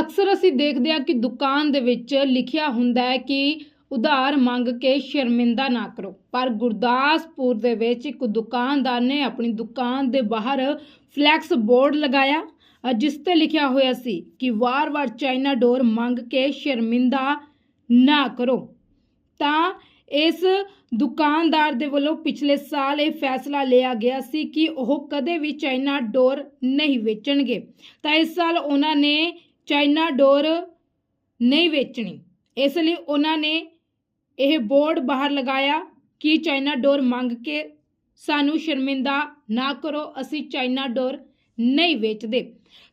ਅਕਸਰ ਅਸੀਂ ਦੇਖਦੇ ਹਾਂ ਕਿ ਦੁਕਾਨ ਦੇ ਵਿੱਚ ਲਿਖਿਆ ਹੁੰਦਾ ਹੈ ਕਿ ਉਧਾਰ ਮੰਗ ਕੇ ਸ਼ਰਮਿੰਦਾ ਨਾ ਕਰੋ। ਪਰ ਗੁਰਦਾਸਪੁਰ ਦੇ ਵਿੱਚ ਇੱਕ ਦੁਕਾਨਦਾਰ ਨੇ ਆਪਣੀ ਦੁਕਾਨ ਦੇ ਬਾਹਰ ਫਲੈਕਸ ਬੋਰਡ ਲਗਾਇਆ ਜਿਸ ਤੇ ਲਿਖਿਆ ਹੋਇਆ ਸੀ ਕਿ ਵਾਰ-ਵਾਰ ਚਾਈਨਾ ਡੋਰ ਮੰਗ ਕੇ ਸ਼ਰਮਿੰਦਾ ਨਾ ਕਰੋ। ਤਾਂ ਇਸ ਦੁਕਾਨਦਾਰ ਦੇ ਵੱਲੋਂ ਪਿਛਲੇ ਸਾਲ ਇਹ ਫੈਸਲਾ ਲਿਆ ਗਿਆ ਸੀ ਕਿ ਉਹ ਕਦੇ ਵੀ ਚਾਈਨਾ ਡੋਰ ਨਹੀਂ ਵੇਚਣਗੇ। ਤਾਂ ਇਸ ਸਾਲ ਉਹਨਾਂ ਨੇ ਚਾਈਨਾ ਡੋਰ ਨਹੀਂ ਵੇਚਣੀ। ਇਸ ਲਈ ਉਹਨਾਂ ਨੇ ਇਹ ਬੋਰਡ ਬਾਹਰ ਲਗਾਇਆ ਕਿ ਚਾਈਨਾ ਡੋਰ ਮੰਗ ਕੇ ਸਾਨੂੰ ਸ਼ਰਮਿੰਦਾ ਨਾ ਕਰੋ, ਅਸੀਂ ਚਾਈਨਾ ਡੋਰ ਨਹੀਂ ਵੇਚਦੇ।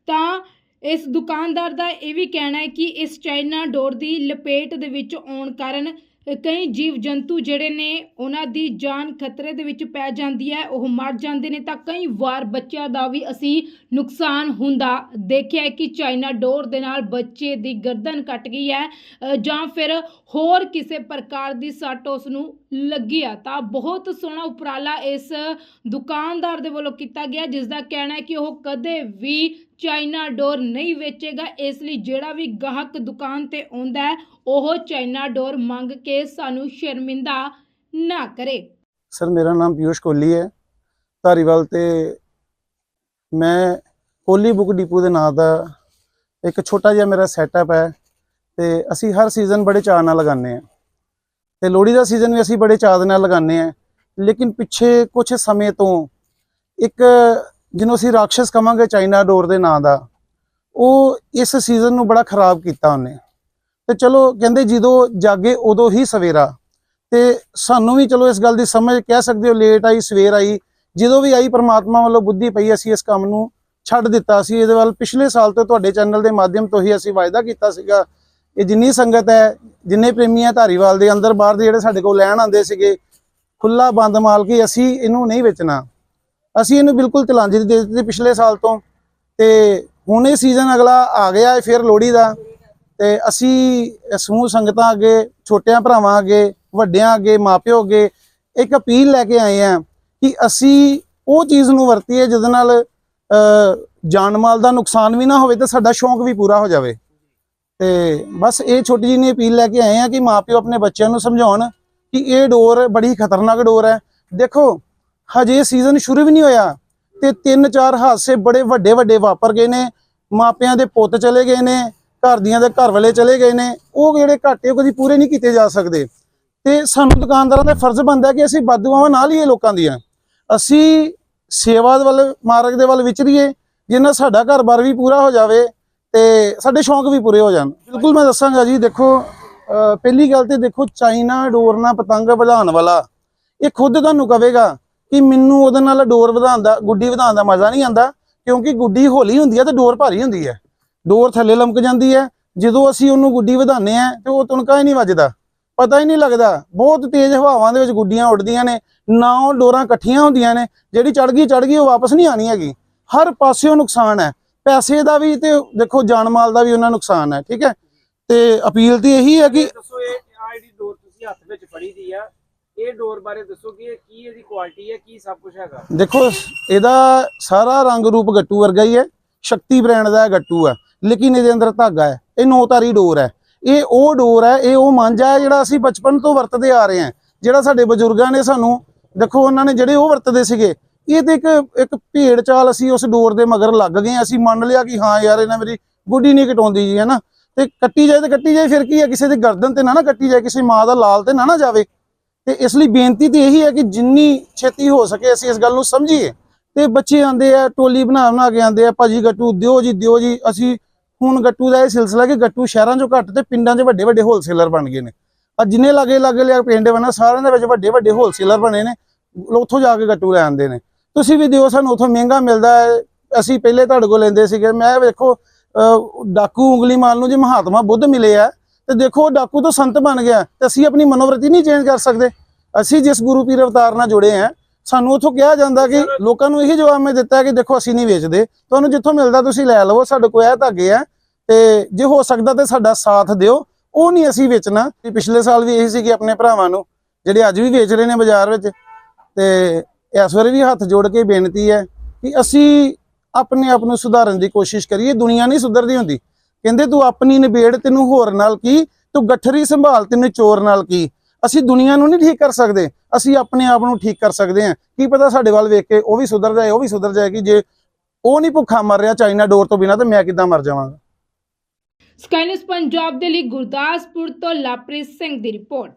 ਤਾਂ ਇਸ ਦੁਕਾਨਦਾਰ ਦਾ ਇਹ ਵੀ ਕਹਿਣਾ ਹੈ ਕਿ ਇਸ ਚਾਈਨਾ ਡੋਰ ਦੀ ਲਪੇਟ ਦੇ ਵਿੱਚ ਆਉਣ ਕਾਰਨ ਕਈ ਜੀਵ ਜੰਤੂ ਜਿਹੜੇ ਨੇ, ਉਹਨਾਂ ਦੀ ਜਾਨ ਖਤਰੇ ਦੇ ਵਿੱਚ ਪੈ ਜਾਂਦੀ ਹੈ, ਉਹ ਮਰ ਜਾਂਦੇ ਨੇ, ਤਾਂ ਕਈ ਵਾਰ ਬੱਚਿਆਂ ਦਾ ਵੀ ਅਸੀਂ ਨੁਕਸਾਨ ਹੁੰਦਾ ਦੇਖਿਆ ਕਿ ਚਾਈਨਾ ਡੋਰ ਦੇ ਨਾਲ ਬੱਚੇ ਦੀ ਗਰਦਨ ਕੱਟ ਗਈ ਹੈ ਜਾਂ ਫਿਰ ਹੋਰ ਕਿਸੇ ਪ੍ਰਕਾਰ ਦੀ ਸੱਟ ਉਸ ਨੂੰ ਲੱਗੀ ਆ। ਤਾਂ ਬਹੁਤ ਸੋਹਣਾ ਉਪਰਾਲਾ ਇਸ ਦੁਕਾਨਦਾਰ ਦੇ ਵੱਲੋਂ ਕੀਤਾ ਗਿਆ, ਜਿਸ ਦਾ ਕਹਿਣਾ ਹੈ ਕਿ ਉਹ ਕਦੇ ਵੀ ਚਾਈਨਾ ਡੋਰ ਨਹੀਂ ਵੇਚੇਗਾ, ਇਸ ਲਈ ਜਿਹੜਾ ਵੀ ਗਾਹਕ ਦੁਕਾਨ ਤੇ ਆਉਂਦਾ ਉਹ ਚਾਈਨਾ ਡੋਰ ਮੰਗ ਕੇ ਸਾਨੂੰ ਸ਼ਰਮਿੰਦਾ ਨਾ ਕਰੇ। ਸਰ, ਮੇਰਾ ਨਾਮ ਪਿਊਸ਼ ਕੋਹਲੀ ਹੈ। ਧਾਰੀਵਾਲ ਤੇ ਮੈਂ ਕੋਹਲੀ ਬੁੱਕ ਡਿਪੂ ਦੇ ਨਾਂ ਦਾ ਇੱਕ ਛੋਟਾ ਜਿਹਾ ਮੇਰਾ ਸੈਟਅਪ ਹੈ ਤੇ ਅਸੀਂ ਹਰ ਸੀਜ਼ਨ ਬੜੇ ਚਾਅ ਨਾਲ ਲਗਾਉਂਦੇ ਆ ਤੇ ਲੋਹੜੀ ਦਾ ਸੀਜ਼ਨ ਵੀ ਅਸੀਂ ਬੜੇ ਚਾਅ ਦੇ ਨਾਲ ਲਗਾਉਂਦੇ ਆ ਲੇਕਿਨ ਪਿੱਛੇ ਕੁਝ ਸਮੇਂ ਤੋਂ ਇੱਕ ਜਿਹਨੂੰ ਅਸੀਂ ਰਾਖਸ਼ ਕਵਾਂਗੇ ਚਾਈਨਾ ਡੋਰ ਦੇ ਨਾਂ ਦਾ, ਉਹ ਇਸ ਸੀਜ਼ਨ ਨੂੰ ਬੜਾ ਖਰਾਬ ਕੀਤਾ ਉਹਨੇ। ਤੇ ਚਲੋ ਕਹਿੰਦੇ ਜਦੋਂ ਜਾਗੇ ਉਦੋਂ ਹੀ ਸਵੇਰਾ। ਤੇ ਸਾਨੂੰ ਵੀ ਚਲੋ ਇਸ ਗੱਲ ਦੀ ਸਮਝ ਕਹਿ ਸਕਦੇ ਹੋ ਲੇਟ ਆਈ, ਸਵੇਰ ਆਈ। ਜਦੋਂ ਵੀ ਆਈ, ਪ੍ਰਮਾਤਮਾ ਵੱਲੋਂ ਬੁੱਧੀ ਪਈ, ਅਸੀਂ ਇਸ ਕੰਮ ਨੂੰ ਛੱਡ ਦਿੱਤਾ। ਸੀ ਇਹਦੇ ਵੱਲ ਪਿਛਲੇ ਸਾਲ ਤੋਂ ਤੁਹਾਡੇ ਚੈਨਲ ਦੇ ਮਾਧਿਅਮ ਤੋਂ ਹੀ ਅਸੀਂ ਵਾਅਦਾ ਕੀਤਾ ਸੀਗਾ। ਇਹ ਜਿੰਨੀ ਸੰਗਤ ਹੈ, ਜਿੰਨੇ ਪ੍ਰੇਮੀ ਹੈ ਧਾਰੀਵਾਲ ਦੇ ਅੰਦਰ, ਬਾਹਰ ਦੇ ਜਿਹੜੇ ਸਾਡੇ ਕੋਲ ਲੈਣ ਆਉਂਦੇ ਸੀਗੇ ਖੁੱਲਾ ਬੰਦ ਮਾਲ ਕੇ ਅਸੀਂ ਇਹਨੂੰ ਨਹੀਂ ਵੇਚਣਾ। ਅਸੀਂ ਇਹਨੂੰ ਬਿਲਕੁਲ ਤਲਾਂਜੀ ਦੇ ਦਿੱਤੀ ਪਿਛਲੇ ਸਾਲ ਤੋਂ। ਤੇ ਹੁਣ ਇਹ ਸੀਜ਼ਨ ਅਗਲਾ ਆ ਗਿਆ ਹੈ, ਫਿਰ ਲੋਹੜੀ ਦਾ। ਤੇ ਅਸੀਂ ਸਮੂਹ ਸੰਗਤਾਂ ਅੱਗੇ, ਛੋਟਿਆਂ ਭਰਾਵਾਂ ਅੱਗੇ, ਵੱਡਿਆਂ ਅੱਗੇ, ਮਾਪਿਓ ਅੱਗੇ ਇੱਕ ਅਪੀਲ ਲੈ ਕੇ ਆਏ ਆ ਕਿ ਅਸੀਂ ਉਹ ਚੀਜ਼ ਨੂੰ ਵਰਤੀਏ ਜਿਹਦੇ ਨਾਲ ਜਾਨ ਮਾਲ ਦਾ ਨੁਕਸਾਨ ਵੀ ਨਾ ਹੋਵੇ ਤੇ ਸਾਡਾ ਸ਼ੌਂਕ ਵੀ ਪੂਰਾ ਹੋ ਜਾਵੇ। ਤੇ ਬਸ ਇਹ ਛੋਟੀ ਜਿਹੀ ਅਪੀਲ ਲੈ ਕੇ ਆਏ ਆ ਕਿ ਮਾਪਿਓ ਆਪਣੇ ਬੱਚਿਆਂ ਨੂੰ ਸਮਝਾਉਣ ਕਿ ਇਹ ਡੋਰ ਬੜੀ ਖਤਰਨਾਕ ਡੋਰ ਹੈ। ਦੇਖੋ, ਹਜੇ ਸੀਜ਼ਨ ਸ਼ੁਰੂ ਵੀ ਨਹੀਂ ਹੋਇਆ ਤੇ ਤਿੰਨ ਚਾਰ ਹਾਦਸੇ ਬੜੇ ਵੱਡੇ ਵੱਡੇ ਵਾਪਰ ਗਏ ਨੇ, ਮਾਪਿਆਂ ਦੇ ਪੁੱਤ ਚਲੇ ਗਏ ਨੇ ਘਰ ਦੀਆਂ ਦੇ ਘਰ ਵਾਲੇ ਚਲੇ ਗਏ ਨੇ, ਉਹ ਜਿਹੜੇ ਘਾਟੇ ਉਹ ਕਦੀ ਪੂਰੇ ਨਹੀਂ ਕੀਤੇ ਜਾ ਸਕਦੇ। ਤੇ ਸਾਨੂੰ ਦੁਕਾਨਦਾਰਾਂ ਦਾ ਫਰਜ਼ ਬਣਦਾ ਕਿ ਅਸੀਂ ਬਦਦੁਆਵਾਂ ਨਾ ਲਈਏ ਲੋਕਾਂ ਦੀਆਂ। ਅਸੀਂ ਸੇਵਾ ਦੇ ਵੱਲ, ਮਾਰਗ ਦੇ ਵੱਲ ਵਿਚਰੀਏ, ਜਿੰਨਾ ਸਾਡਾ ਘਰ-ਬਾਰ ਵੀ ਪੂਰਾ ਹੋ ਜਾਵੇ ਤੇ ਸਾਡੇ ਸ਼ੌਂਕ ਵੀ ਪੂਰੇ ਹੋ ਜਾਣ। ਬਿਲਕੁਲ ਮੈਂ ਦੱਸਾਂਗਾ ਜੀ, ਦੇਖੋ ਪਹਿਲੀ ਗੱਲ ਤੇ ਦੇਖੋ, ਚਾਈਨਾ ਡੋਰ ਨਾਲ ਪਤੰਗ ਵਧਾਉਣ ਵਾਲਾ, ਇਹ ਖੁਦ ਤੁਹਾਨੂੰ ਕਵੇਗਾ ਕਿ ਮੈਨੂੰ ਉਹਦੇ ਨਾਲ ਡੋਰ ਵਧਾਉਣ ਦਾ, ਗੁੱਡੀ ਵਧਾਉਣ ਦਾ ਮਜ਼ਾ ਨਹੀਂ ਆਉਂਦਾ, ਕਿਉਂਕਿ ਗੁੱਡੀ ਹੌਲੀ ਹੁੰਦੀ ਹੈ ਤੇ ਡੋਰ ਭਾਰੀ ਹੁੰਦੀ ਹੈ ਡੋਰ ਥੱਲੇ ਲਮਕ ਜਾਂਦੀ ਹੈ ਜਦੋਂ ਅਸੀਂ ਉਹਨੂੰ ਗੁੱਡੀ ਵਧਾਉਂਦੇ ਆ ਤੇ ਉਹ ਤੁਣਕਾ ਹੀ ਨਹੀਂ ਵੱਜਦਾ। ਪਤਾ ਹੀ ਨਹੀਂ ਲੱਗਦਾ ਬਹੁਤ ਤੇਜ਼ ਹਵਾਵਾਂ ਦੇ ਵਿੱਚ ਗੁੱਡੀਆਂ ਉੱਡਦੀਆਂ ਨੇ ਨਾ ਉਹ ਡੋਰਾਂ ਇਕੱਠੀਆਂ ਹੁੰਦੀਆਂ ਨੇ ਜਿਹੜੀ ਚੜ ਗਈ ਚੜ ਗਈ ਉਹ ਵਾਪਸ ਨਹੀਂ ਆਣੀ ਹੈਗੀ। ਹਰ ਪਾਸਿਓਂ ਨੁਕਸਾਨ ਹੈ ਪੈਸੇ ਦਾ ਵੀ ਤੇ ਦੇਖੋ ਜਾਨ ਮਾਲ ਦਾ ਵੀ ਉਹਨਾਂ ਨੁਕਸਾਨ ਹੈ ਠੀਕ ਹੈ? ਤੇ ਅਪੀਲ ਤੇ ਇਹੀ ਹੈ ਕਿ ਇਹ ਦੱਸੋ ਇਹ ਆਹ ਜਿਹੜੀ ਡੋਰ ਤੁਸੀਂ ਹੱਥ ਵਿੱਚ ਫੜੀ ਦੀ ਆ ਇਹ ਡੋਰ ਬਾਰੇ ਦੱਸੋ ਕਿ ਇਹ ਕੀ ਇਹਦੀ ਕੁਆਲਿਟੀ ਹੈ ਕੀ ਸਭ ਕੁਝ ਹੈਗਾ? ਦੇਖੋ ਇਹਦਾ ਸਾਰਾ ਰੰਗ ਰੂਪ ਗੱਟੂ ਵਰਗਾ ਹੀ ਹੈ ਸ਼ਕਤੀ ਬ੍ਰਾਂਡ ਦਾ ਗੱਟੂ ਹੈ। ਲੇਕਿਨ ਇਹਦੇ ਅੰਦਰ ਧਾਗਾ ਹੈ, ਇਹ ਨੌਤਾਰੀ ਡੋਰ ਹੈ। ਇਹ ਉਹ ਡੋਰ ਹੈ, ਇਹ ਉਹ ਮਾਂਜਾ ਹੈ ਜਿਹੜਾ ਅਸੀਂ ਬਚਪਨ ਤੋਂ ਵਰਤਦੇ ਆ ਰਹੇ ਹਾਂ। ਜਿਹੜਾ ਸਾਡੇ ਬਜ਼ੁਰਗਾਂ ਨੇ ਸਾਨੂੰ, ਦੇਖੋ ਉਹਨਾਂ ਨੇ ਜਿਹੜੇ ਉਹ ਵਰਤਦੇ ਸੀਗੇ, ਇਹ ਤੇ ਇੱਕ ਇੱਕ ਭੇੜ ਚਾਲ ਅਸੀਂ ਉਸ ਡੋਰ ਦੇ ਮਗਰ ਲੱਗ ਗਏ ਅਸੀਂ ਮੰਨ ਲਿਆ ਕਿ ਹਾਂ ਯਾਰ, ਇਹਨਾਂ ਮੇਰੀ ਗੁੱਡੀ ਨਹੀਂ ਕਟਾਉਂਦੀ ਜੀ ਹੈਨਾ ਤੇ ਕੱਟੀ ਜਾਏ ਤੇ ਕੱਟੀ ਜਾਏ, ਫਿਰ ਕੀ ਹੈ? ਕਿਸੇ ਦੀ ਗਰਦਨ ਤੇ ਨਾ ਨਾ ਕੱਟੀ ਜਾਏ, ਕਿਸੇ ਮਾਂ ਦਾ ਲਾਲ ਤੇ ਨਾ ਨਾ ਜਾਵੇ। ਤੇ ਇਸ ਲਈ ਬੇਨਤੀ ਤੇ ਇਹੀ ਹੈ ਕਿ ਜਿੰਨੀ ਛੇਤੀ ਹੋ ਸਕੇ ਅਸੀਂ ਇਸ ਗੱਲ ਨੂੰ ਸਮਝੀਏ। ਤੇ ਬੱਚੇ ਆਂਦੇ ਆ, ਟੋਲੀ ਬਣਾ ਬਣਾ ਕੇ ਆਂਦੇ ਆ, ਭਾਜੀ ਗੱਟੂ ਦਿਓ ਜੀ ਦਿਓ ਜੀ, ਅਸੀਂ ਹੁਣ ਗੱਟੂ ਦਾ ਇਹ ਸਿਲਸਿਲਾ ਕਿ ਗੱਟੂ ਸ਼ਹਿਰਾਂ 'ਚੋਂ ਘੱਟ ਤੇ ਪਿੰਡਾਂ 'ਚ ਵੱਡੇ ਵੱਡੇ ਹੋਲਸੇਲਰ ਬਣ ਗਏ ਨੇ। ਆ ਜਿੰਨੇ ਲਾਗੇ ਲਾਗੇ ਲਿਆ ਪਿੰਡ ਬਣਾ ਸਾਰਿਆਂ ਦੇ ਵਿੱਚ ਵੱਡੇ ਵੱਡੇ ਹੋਲਸੇਲਰ ਬਣੇ ਨੇ ਉੱਥੋਂ ਜਾ ਕੇ ਗੱਟੂ ਲੈ ਆਂਦੇ ਨੇ। ਤੁਸੀਂ ਵੀ ਦਿਓ ਸਾਨੂੰ ਉੱਥੋਂ ਮਹਿੰਗਾ ਮਿਲਦਾ ਹੈ। ਅਸੀਂ ਪਹਿਲੇ ਤੁਹਾਡੇ ਕੋਲ ਲੈਂਦੇ ਸੀਗੇ ਮੈਂ ਵੇਖੋ ਡਾਕੂ ਉਂਗਲੀ ਮਾਲ ਨੂੰ ਜੇ ਮਹਾਤਮਾ ਬੁੱਧ ਮਿਲੇ ਆ ਤੇ ਦੇਖੋ ਡਾਕੂ ਤੋਂ ਸੰਤ ਬਣ ਗਿਆ ਤੇ ਅਸੀਂ ਆਪਣੀ ਮਨੋਵਰਤੀ ਨਹੀਂ ਚੇਂਜ ਕਰ ਸਕਦੇ। ਅਸੀਂ ਜਿਸ ਗੁਰੂ ਪੀਰ ਅਵਤਾਰ ਨਾਲ ਜੁੜੇ ਆ ਸਾਨੂੰ ਉਥੋਂ ਕਿਹਾ ਜਾਂਦਾ ਕਿ ਲੋਕਾਂ ਨੂੰ ਇਹੀ ਜਵਾਬ ਮੈਂ ਦਿੱਤਾ ਕਿ ਦੇਖੋ ਅਸੀਂ ਨਹੀਂ ਵੇਚਦੇ। ਤੁਹਾਨੂੰ ਜਿੱਥੋਂ ਮਿਲਦਾ ਤੁਸੀਂ ਲੈ ਲਵੋ ਸਾਡੇ ਕੋਲ ਇਹ ਧਾਗੇ ਆ ਤੇ ਜੇ ਹੋ ਸਕਦਾ ਤੇ ਸਾਡਾ ਸਾਥ ਦਿਓ। ਉਹ ਨਹੀਂ ਅਸੀਂ ਵੇਚਣਾ। ਪਿਛਲੇ ਸਾਲ ਵੀ ਇਹੀ ਸੀ ਕਿ ਆਪਣੇ ਭਰਾਵਾਂ ਨੂੰ, ਜਿਹੜੇ ਅੱਜ ਵੀ ਵੇਚ ਰਹੇ ਨੇ ਬਾਜ਼ਾਰ ਵਿੱਚ। ਤੇ ਇਸ ਵਾਰ ਵੀ ਹੱਥ ਜੋੜ ਕੇ ਬੇਨਤੀ ਹੈ ਕਿ ਅਸੀਂ ਆਪਣੇ ਆਪ ਨੂੰ ਸੁਧਾਰਨ ਦੀ ਕੋਸ਼ਿਸ਼ ਕਰੀਏ। ਦੁਨੀਆ ਨਹੀਂ ਸੁਧਰਦੀ ਹੁੰਦੀ। ਕਹਿੰਦੇ, ਤੂੰ ਆਪਣੀ ਨਿਬੇੜ ਤੈਨੂੰ ਹੋਰ ਨਾਲ ਕੀ? ਤੂੰ ਗੱਠਰੀ ਸੰਭਾਲ ਤੈਨੂੰ ਚੋਰ ਨਾਲ ਕੀ? ਅਸੀਂ ਦੁਨੀਆ ਨੂੰ ਨਹੀਂ ਠੀਕ ਕਰ ਸਕਦੇ। ਅਸੀਂ ਆਪਣੇ ਆਪ ਨੂੰ ਠੀਕ ਕਰ ਸਕਦੇ ਹਾਂ। ਕੀ ਪਤਾ ਸਾਡੇ ਵੱਲ ਵੇਖ ਕੇ ਉਹ ਵੀ ਸੁਧਰ ਜਾਏ, ਉਹ ਵੀ ਸੁਧਰ ਜਾਏਗੀ। ਜੇ ਉਹ ਨਹੀਂ ਭੁੱਖਾ ਮਰ ਰਿਹਾ ਚਾਈਨਾ ਡੋਰ ਤੋਂ ਬਿਨਾ, ਤਾਂ ਮੈਂ ਕਿੱਦਾਂ ਮਰ ਜਾਵਾਂਗਾ? ਸਕਾਈਨਸ ਪੰਜਾਬ ਦੇ ਲਈ ਗੁਰਦਾਸਪੁਰ ਤੋਂ ਲਾਪ੍ਰੀਤ ਸਿੰਘ ਦੀ ਰਿਪੋਰਟ।